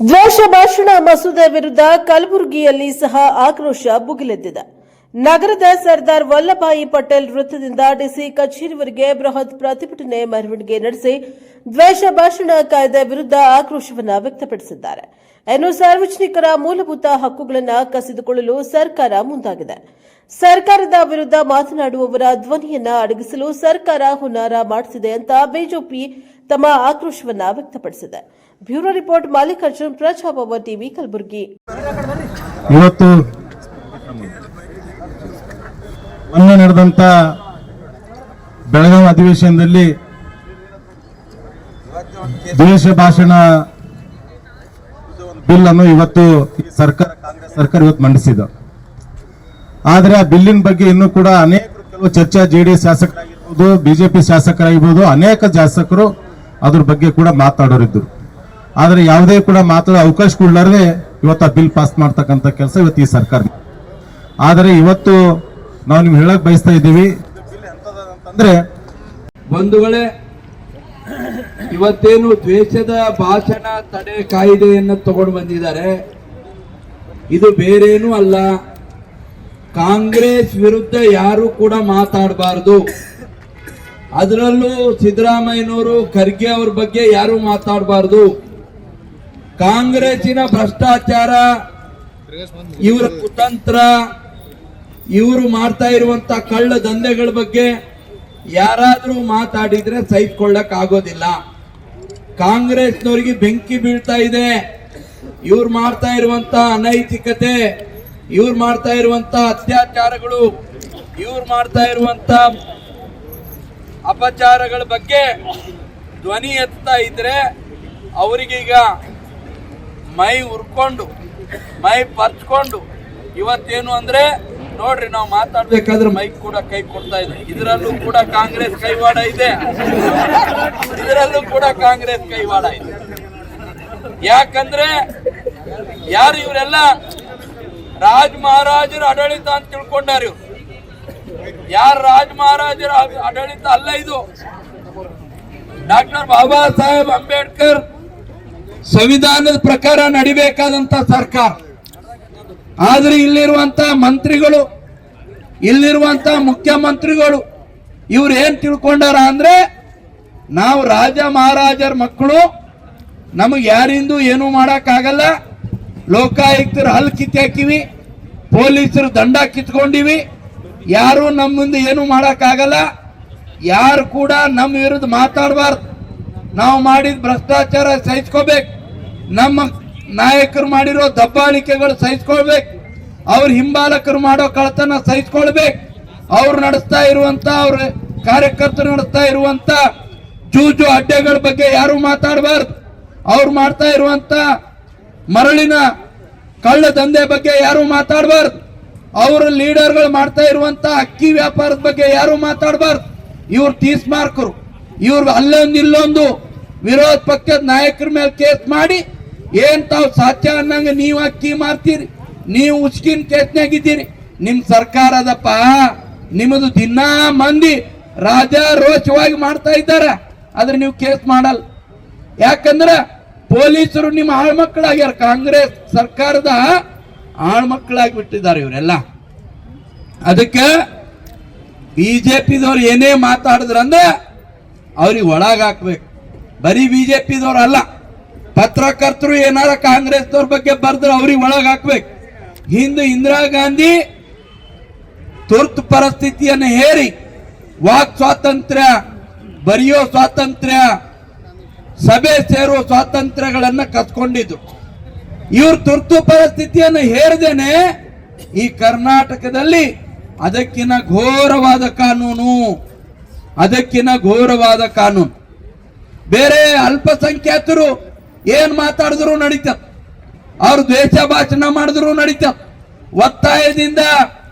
ದ್ವೇಷ ಭಾಷಣ ಮಸೂದೆ ವಿರುದ್ಧ ಕಲಬುರಗಿಯಲ್ಲಿ ಸಹ ಆಕ್ರೋಶ ಭುಗಿಲೆದ್ದಿದೆ. ನಗರದ ಸರ್ದಾರ್ ವಲ್ಲಭಾಯಿ ಪಟೇಲ್ ವೃತ್ತದಿಂದ ಡಿಸಿ ಕಚೇರಿವರೆಗೆ ಬೃಹತ್ ಪ್ರತಿಭಟನೆ ಮೆರವಣಿಗೆ ನಡೆಸಿ ದ್ವೇಷ ಭಾಷಣ ಕಾಯ್ದೆ ವಿರುದ್ಧ ಆಕ್ರೋಶವನ್ನು ವ್ಯಕ್ತಪಡಿಸಿದ್ದಾರೆ. ಇನ್ನು ಸಾರ್ವಜನಿಕರ ಮೂಲಭೂತ ಹಕ್ಕುಗಳನ್ನು ಕಸಿದುಕೊಳ್ಳಲು ಸರ್ಕಾರ ಮುಂದಾಗಿದೆ. ಸರ್ಕಾರದ ವಿರುದ್ಧ ಮಾತನಾಡುವವರ ಧ್ವನಿಯನ್ನ ಅಡಗಿಸಲು ಸರ್ಕಾರ ಹುನ್ನಾರ ಮಾಡಿಸಿದೆ ಅಂತ ಬಿಜೆಪಿ ತಮ್ಮ ಆಕ್ರೋಶವನ್ನ ವ್ಯಕ್ತಪಡಿಸಿದೆ. Bureau report Mallikarjun Prajabhava TV Kalaburagi. ಇವತ್ತು ಮೊನ್ನೆ ನಡೆದಂತ ಬೆಳಗಾವಿ ಅಧಿವೇಶನದಲ್ಲಿ ದ್ವೇಷ ಭಾಷಣ ಬಿಲ್ ಅನ್ನು ಇವತ್ತು ಸರ್ಕಾರ, ಕಾಂಗ್ರೆಸ್ ಸರ್ಕಾರ ಇವತ್ತು ಮಂಡಿಸಿದ ಆದ್ರೆ ಆ ಬಿಲ್ಲಿನ ಬಗ್ಗೆ ಇನ್ನೂ ಕೂಡ ಅನೇಕ ಕೆಲವು ಚರ್ಚಾ ಜೆಡಿಎಸ್ ಶಾಸಕರಾಗಿರ್ಬೋದು, ಬಿಜೆಪಿ ಶಾಸಕರಾಗಿರ್ಬೋದು, ಅನೇಕ ಶಾಸಕರು ಅದ್ರ ಬಗ್ಗೆ ಕೂಡ ಮಾತಾಡೋರಿದ್ದರು ಆದರೆ ಯಾವುದೇ ಕೂಡ ಮಾತಾಡೋ ಅವಕಾಶ ಕೊಡ್ಲಾರದೆ ಇವತ್ತು ಆ ಬಿಲ್ ಪಾಸ್ ಮಾಡ್ತಕ್ಕಂಥ ಕೆಲಸ ಇವತ್ತು ಈ ಸರ್ಕಾರ. ಆದರೆ ಇವತ್ತು ನಾವು ನಿಮ್ಗೆ ಹೇಳಕ್ ಬಯಸ್ತಾ ಇದ್ದೀವಿ ಅಂದ್ರೆ ಬಂಧುಗಳೇ ಇವತ್ತೇನು ದ್ವೇಷದ ಭಾಷಣ ತಡೆ ಕಾಯ್ದೆಯನ್ನು ತಗೊಂಡು ಬಂದಿದ್ದಾರೆ, ಇದು ಬೇರೇನೂ ಅಲ್ಲ ಕಾಂಗ್ರೆಸ್ ವಿರುದ್ಧ ಯಾರು ಕೂಡ ಮಾತಾಡಬಾರ್ದು. ಅದರಲ್ಲೂ ಸಿದ್ದರಾಮಯ್ಯನವರು, ಖರ್ಗೆ ಅವ್ರ ಬಗ್ಗೆ ಯಾರು ಮಾತಾಡಬಾರ್ದು. ಕಾಂಗ್ರೆಸ್ಸಿನ ಭ್ರಷ್ಟಾಚಾರ, ಇವರ ಕುತಂತ್ರ, ಇವರು ಮಾಡ್ತಾ ಇರುವಂತ ಕಳ್ಳ ದಂಧೆಗಳ ಬಗ್ಗೆ ಯಾರಾದರೂ ಮಾತಾಡಿದ್ರೆ ಸಹಿಸ್ಕೊಳ್ಳಕ್ ಆಗೋದಿಲ್ಲ. ಕಾಂಗ್ರೆಸ್ನವರಿಗೆ ಬೆಂಕಿ ಬೀಳ್ತಾ ಇದೆ. ಇವ್ರು ಮಾಡ್ತಾ ಇರುವಂತ ಅನೈತಿಕತೆ ಇವ್ರು ಮಾಡ್ತಾ ಇರುವಂತ ಅತ್ಯಾಚಾರಗಳು, ಇವ್ರು ಮಾಡ್ತಾ ಇರುವಂತ ಅಪಚಾರಗಳ ಬಗ್ಗೆ ಧ್ವನಿ ಎತ್ತಾ ಇದ್ರೆ ಅವರಿಗೀಗ ಮೈ ಉರ್ಕೊಂಡು, ಮೈ ಪರ್ಚ್ಕೊಂಡು ಇವತ್ತೇನು ಅಂದ್ರೆ ನೋಡ್ರಿ ನಾವು ಮಾತಾಡ್ಬೇಕಾದ್ರೆ ಮೈಕ್ ಕೂಡ ಕೈ ಕೊಡ್ತಾ ಇದೆ. ಇದರಲ್ಲೂ ಕೂಡ ಕಾಂಗ್ರೆಸ್ ಕೈವಾಡ ಇದೆ. ಇದರಲ್ಲೂ ಕೂಡ ಕಾಂಗ್ರೆಸ್ ಕೈವಾಡ ಇದೆ. ಯಾಕಂದ್ರೆ ಯಾರು ಇವರೆಲ್ಲ ರಾಜ್ ಮಹಾರಾಜರ ಆಡಳಿತ ಅಂತ ತಿಳ್ಕೊಂಡಾರ ಯಾರು ರಾಜ ಮಹಾರಾಜರ ಆಡಳಿತ ಅಲ್ಲ ಇದು. ಡಾಕ್ಟರ್ ಬಾಬಾ ಸಾಹೇಬ್ ಅಂಬೇಡ್ಕರ್ ಸಂವಿಧಾನದ ಪ್ರಕಾರ ನಡಿಬೇಕಾದಂತ ಸರ್ಕಾರ. ಆದ್ರೆ ಇಲ್ಲಿರುವಂತ ಮಂತ್ರಿಗಳು, ಇಲ್ಲಿರುವಂತ ಮುಖ್ಯಮಂತ್ರಿಗಳು ಇವ್ರು ಏನ್ ತಿಳ್ಕೊಂಡಾರ ಅಂದ್ರೆ ನಾವು ರಾಜ ಮಹಾರಾಜರ ಮಕ್ಕಳು ನಮಗೆ ಯಾರಿಂದು ಏನು ಆಗಲ್ಲ ಲೋಕಾಯುಕ್ತರ ಹಲ್ ಕಿತ್ತಾಕಿವಿ ಪೊಲೀಸರು ದಂಡ ಕಿತ್ಕೊಂಡಿವಿ. ಯಾರು ನಮ್ಮ ಮುಂದೆ ಏನು ಆಗಲ್ಲ ಯಾರು ಕೂಡ ನಮ್ಮ ವಿರುದ್ಧ ಮಾತಾಡಬಾರ್ದು. ನಾವು ಮಾಡಿದ ಭ್ರಷ್ಟಾಚಾರ ಸಹಿಸ್ಕೋಬೇಕು. ನಮ್ಮ ನಾಯಕರು ಮಾಡಿರೋ ದಬ್ಬಾಳಿಕೆಗಳು ಸಹಿಸ್ಕೊಳ್ಬೇಕು. ಅವ್ರ ಹಿಂಬಾಲಕರು ಮಾಡೋ ಕಳತನ ಸಹಿಸ್ಕೊಳ್ಬೇಕು. ಅವ್ರು ನಡೆಸ್ತಾ ಇರುವಂತ, ಅವ್ರ ಕಾರ್ಯಕರ್ತರು ನಡೆಸ್ತಾ ಇರುವಂತ, ಜೂಜು ಅಡ್ಡೆಗಳ ಬಗ್ಗೆ ಯಾರು ಮಾತಾಡಬಾರ್ದು. ಅವ್ರು ಮಾಡ್ತಾ ಇರುವಂತ ಮರಳಿನ ಕಳ್ಳ ದಂಧೆ ಬಗ್ಗೆ ಯಾರು ಮಾತಾಡಬಾರ್ದು. ಅವ್ರ ಲೀಡರ್ಗಳು ಮಾಡ್ತಾ ಇರುವಂತ ಅಕ್ಕಿ ವ್ಯಾಪಾರದ ಬಗ್ಗೆ ಯಾರು ಮಾತಾಡಬಾರ್ದು. ಇವ್ರು ತೀಸ್ ಮಾರ್ಕರು ಇವ್ರು ಅಲ್ಲೊಂದು ಇಲ್ಲೊಂದು ವಿರೋಧ ಪಕ್ಷದ ನಾಯಕರ ಮೇಲೆ ಕೇಸ್ ಮಾಡಿ ಏನ್ ತಾವು ಸಾಧ್ಯ ಅನ್ನಂಗ ನೀವು ಅಕ್ಕಿ ಮಾರ್ತೀರಿ. ನೀವು ಉಸ್ಕಿನ ಕೇಸ್ನಾಗಿದ್ದೀರಿ ನಿಮ್ ಸರ್ಕಾರ ಅದಪ್ಪ ನಿಮ್ಮದು ದಿನಾ ಮಂದಿ ರಾಜಾರೋಚವಾಗಿ ಮಾಡ್ತಾ ಇದ್ದಾರೆ. ಆದ್ರೆ ನೀವು ಕೇಸ್ ಮಾಡಲ್ ಯಾಕಂದ್ರ ಪೊಲೀಸರು ನಿಮ್ಮ ಆಳ್ಮಕ್ಕಳಾಗ್ಯಾರ. ಕಾಂಗ್ರೆಸ್ ಸರ್ಕಾರದ ಆಳ್ಮಕ್ಕಳಾಗಿ ಬಿಟ್ಟಿದ್ದಾರೆ ಇವರೆಲ್ಲ. ಅದಕ್ಕೆ ಬಿಜೆಪಿದವ್ರು ಏನೇ ಮಾತಾಡಿದ್ರಂದ್ರೆ ಅವ್ರಿಗೆ ಒಳಗ್ ಹಾಕ್ಬೇಕು. ಬರೀ ಬಿಜೆಪಿದವ್ರು ಅಲ್ಲ, ಪತ್ರಕರ್ತರು ಏನಾರ ಕಾಂಗ್ರೆಸ್ದವ್ರ ಬಗ್ಗೆ ಬರ್ದ್ರೆ ಅವ್ರಿಗೆ ಒಳಗ್ ಹಾಕ್ಬೇಕು. ಹಿಂದೆ ಇಂದಿರಾ ಗಾಂಧಿ ತುರ್ತು ಪರಿಸ್ಥಿತಿಯನ್ನು ಹೇರಿ, ವಾಕ್ ಸ್ವಾತಂತ್ರ್ಯ, ಬರೆಯೋ ಸ್ವಾತಂತ್ರ್ಯ ಸಭೆ ಸೇರುವ ಸ್ವಾತಂತ್ರ್ಯಗಳನ್ನ ಕಸ್ಕೊಂಡಿದ್ರು ಇವ್ರು ತುರ್ತು ಪರಿಸ್ಥಿತಿಯನ್ನು ಹೇರದೇನೆ ಈ ಕರ್ನಾಟಕದಲ್ಲಿ ಅದಕ್ಕಿನ ಘೋರವಾದ ಕಾನೂನು. ಅದಕ್ಕಿನ ಘೋರವಾದ ಕಾನೂನು. ಬೇರೆ ಅಲ್ಪಸಂಖ್ಯಾತರು ಏನ್ ಮಾತಾಡಿದ್ರು ನಡೀತ. ಅವ್ರು ದ್ವೇಷ ಭಾಷಣ ಮಾಡಿದ್ರು ನಡೀತ. ಒತ್ತಾಯದಿಂದ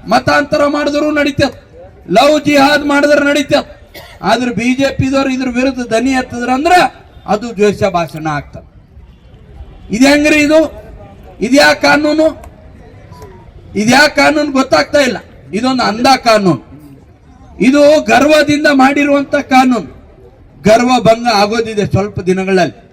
ಮತಾಂತರ ಮಾಡಿದ್ರು ನಡೀತ. ಲವ್ ಜಿಹಾದ್ ಮಾಡಿದ್ರೆ ನಡೀತ. ಆದ್ರೆ ಬಿಜೆಪಿದವ್ರು ಇದ್ರ ವಿರುದ್ಧ ದನಿ ಎತ್ತದ್ರ ಅಂದ್ರ ಅದು ದ್ವೇಷ ಭಾಷಣ ಆಗ್ತದೆ. ಇದು ಹೆಂಗ್ರಿ ಇದು? ಇದ್ಯಾ ಕಾನೂನು? ಇದ್ಯಾ ಕಾನೂನು ಗೊತ್ತಾಗ್ತಾ ಇಲ್ಲ. ಇದೊಂದು ಅಂಧ ಕಾನೂನು. ಇದು ಗರ್ವದಿಂದ ಮಾಡಿರುವಂತ ಕಾನೂನು. ಗರ್ವ ಭಂಗ ಆಗೋದಿದೆ ಸ್ವಲ್ಪ ದಿನಗಳಲ್ಲಿ.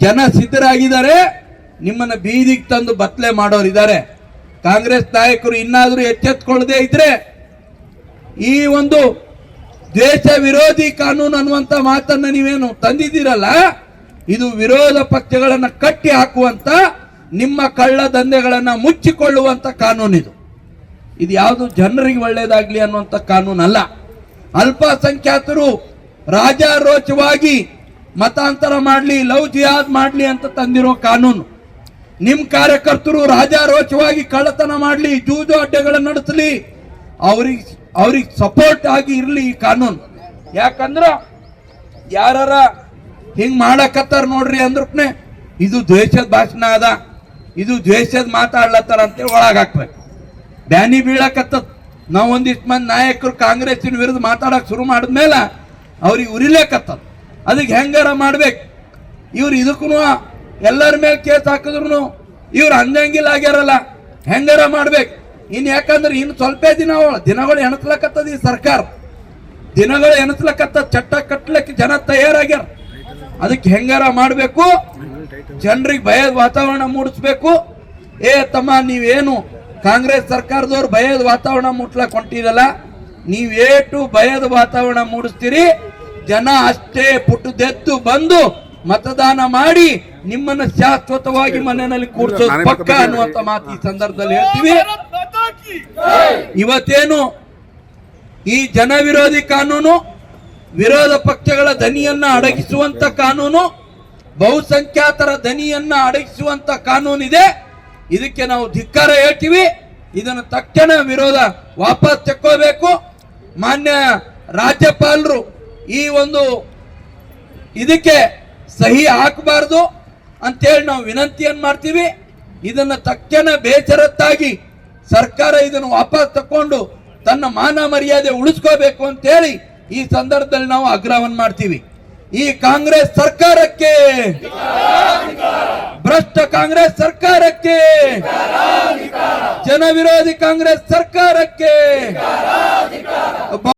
ಜನ ಸಿದ್ಧರಾಗಿದ್ದಾರೆ. ನಿಮ್ಮನ್ನ ಬೀದಿಗೆ ತಂದು ಬತ್ಲೆ ಮಾಡೋರು ಇದ್ದಾರೆ. ಕಾಂಗ್ರೆಸ್ ನಾಯಕರು ಇನ್ನಾದರೂ ಎಚ್ಚೆತ್ಕೊಳ್ಳದೆ ಇದ್ರೆ ಈ ಒಂದು ದೇಶ ವಿರೋಧಿ ಕಾನೂನು ಅನ್ನುವಂತ ಮಾತನ್ನ ನೀವೇನು ತಂದಿದ್ದೀರಲ್ಲ? ಇದು ವಿರೋಧ ಪಕ್ಷಗಳನ್ನ ಕಟ್ಟಿ ಹಾಕುವಂತ, ನಿಮ್ಮ ಕಳ್ಳ ದಂಧೆಗಳನ್ನ ಮುಚ್ಚಿಕೊಳ್ಳುವಂತ ಕಾನೂನು ಇದು. ಇದು ಯಾವುದು ಜನರಿಗೆ ಒಳ್ಳೇದಾಗ್ಲಿ ಅನ್ನುವಂಥ ಕಾನೂನಲ್ಲ. ಅಲ್ಪಸಂಖ್ಯಾತರು ರಾಜಾರೋಚವಾಗಿ ಮತಾಂತರ ಮಾಡಲಿ, ಲವ್ ಜಿಹಾದ್ ಮಾಡಲಿ ಅಂತ ತಂದಿರೋ ಕಾನೂನು. ನಿಮ್ಮ ಕಾರ್ಯಕರ್ತರು ರಾಜಾರೋಚವಾಗಿ ಕಳ್ಳತನ ಮಾಡಲಿ, ಜೂಜು ಅಡ್ಡೆಗಳನ್ನು ನಡೆಸಲಿ, ಅವ್ರಿಗೆ ಅವ್ರಿಗೆ ಸಪೋರ್ಟ್ ಆಗಿ ಇರಲಿ ಈ ಕಾನೂನು. ಯಾಕಂದ್ರೆ ಯಾರ ಹಿಂಗ್ ಮಾಡಕತ್ತಾರ ನೋಡ್ರಿ ಅಂದ್ರಪ್ನೆ ಇದು ದ್ವೇಷದ ಭಾಷಣ ಅದ. ಇದು ದ್ವೇಷದ ಮಾತಾಡ್ಲತ್ತಾರ ಅಂತೇಳಿ ಒಳಗಾಕ್ಬೇಕು ಬ್ಯಾನಿ ಬೀಳಕತ್ತದ. ನಾವು ಒಂದಿಷ್ಟು ಮಂದಿ ನಾಯಕರು ಕಾಂಗ್ರೆಸ್ಸಿನ ವಿರುದ್ಧ ಮಾತಾಡಕ್ ಶುರು ಮಾಡಿದ್ಮೇಲೆ ಅವ್ರಿಗೆ ಉರಿಲೇಕತ್ತದ. ಅದಕ್ಕೆ ಹೆಂಗಾರ ಮಾಡ್ಬೇಕು? ಇವ್ರು ಇದಕ್ಕೂ ಎಲ್ಲರ ಮೇಲೆ ಕೇಸ್ ಹಾಕಿದ್ರು ಇವ್ರು ಅಂದಂಗಿಲ್ಲ ಆಗ್ಯಾರಲ್ಲ. ಹೆಂಗಾರ ಮಾಡ್ಬೇಕು? ಇನ್ ಯಾಕಂದ್ರೆ ಇನ್ನು ಸ್ವಲ್ಪ ದಿನ ದಿನಗಳು ಎಣಸ್ಲಕತ್ತದ ಈ ಸರ್ಕಾರ. ದಿನಗಳು ಎಣಸ್ಲಕತ್ತ ಚಟ್ಟ ಕಟ್ಟಲಿಕ್ಕೆ ಜನ ತಯಾರಾಗ್ಯಾರ. ಅದಕ್ಕೆ ಹೆಂಗಾರ ಮಾಡಬೇಕು? ಜನರಿಗೆ ಭಯದ ವಾತಾವರಣ ಮೂಡಿಸ್ಬೇಕು. ಏ ತಮ್ಮ ನೀವೇನು ಕಾಂಗ್ರೆಸ್ ಸರ್ಕಾರದವ್ರು ಭಯದ ವಾತಾವರಣ ಮುಟ್ಲಕ್ ಹೊಂಟಿರಲ್ಲ. ನೀವೇಟು ಭಯದ ವಾತಾವರಣ ಮೂಡಿಸ್ತೀರಿ. ಜನ ಅಷ್ಟೇ ಪುಟ್ಟದೆದ್ದು ಬಂದು ಮತದಾನ ಮಾಡಿ ನಿಮ್ಮನ್ನ ಶಾಶ್ವತವಾಗಿ ಮನೆಯಲ್ಲಿ ಕೂರ್ಸೋದು ಪಕ್ಕ ಅನ್ನುವಂತ ಮಾತು ಈ ಸಂದರ್ಭದಲ್ಲಿ ಹೇಳ್ತೀವಿ. ಇವತ್ತೇನು ಈ ಜನ ವಿರೋಧಿ ಕಾನೂನು, ವಿರೋಧ ಪಕ್ಷಗಳ ದನಿಯನ್ನ ಅಡಗಿಸುವಂತ ಕಾನೂನು, ಬಹುಸಂಖ್ಯಾತರ ದನಿಯನ್ನ ಅಡಗಿಸುವಂತ ಕಾನೂನಿದೆ. ಇದಕ್ಕೆ ನಾವು ಧಿಕ್ಕಾರ ಹೇಳ್ತೀವಿ. ಇದನ್ನು ತಕ್ಷಣ ವಿರೋಧ ವಾಪಸ್ ತಕ್ಕೋಬೇಕು. ಮಾನ್ಯ ರಾಜ್ಯಪಾಲರು ಈ ಒಂದು ಇದಕ್ಕೆ ಸಹಿ ಹಾಕಬಾರ್ದು ಅಂತೇಳಿ ನಾವು ವಿನಂತಿಯನ್ನು ಮಾಡ್ತೀವಿ. ಇದನ್ನು ತಕ್ಷಣ ಬೇಸರತ್ತಾಗಿ ಸರ್ಕಾರ ಇದನ್ನು ವಾಪಸ್ ತಕೊಂಡು ತನ್ನ ಮಾನ ಮರ್ಯಾದೆ ಉಳಿಸ್ಕೋಬೇಕು ಅಂತೇಳಿ ಈ ಸಂದರ್ಭದಲ್ಲಿ ನಾವು ಆಗ್ರಹವನ್ನು ಮಾಡ್ತೀವಿ. ಈ ಕಾಂಗ್ರೆಸ್ ಸರ್ಕಾರಕ್ಕೆ ಭ್ರಷ್ಟ ಕಾಂಗ್ರೆಸ್ ಸರ್ಕಾರಕ್ಕೆ ಜನವಿರೋಧಿ ಕಾಂಗ್ರೆಸ್ ಸರ್ಕಾರಕ್ಕೆ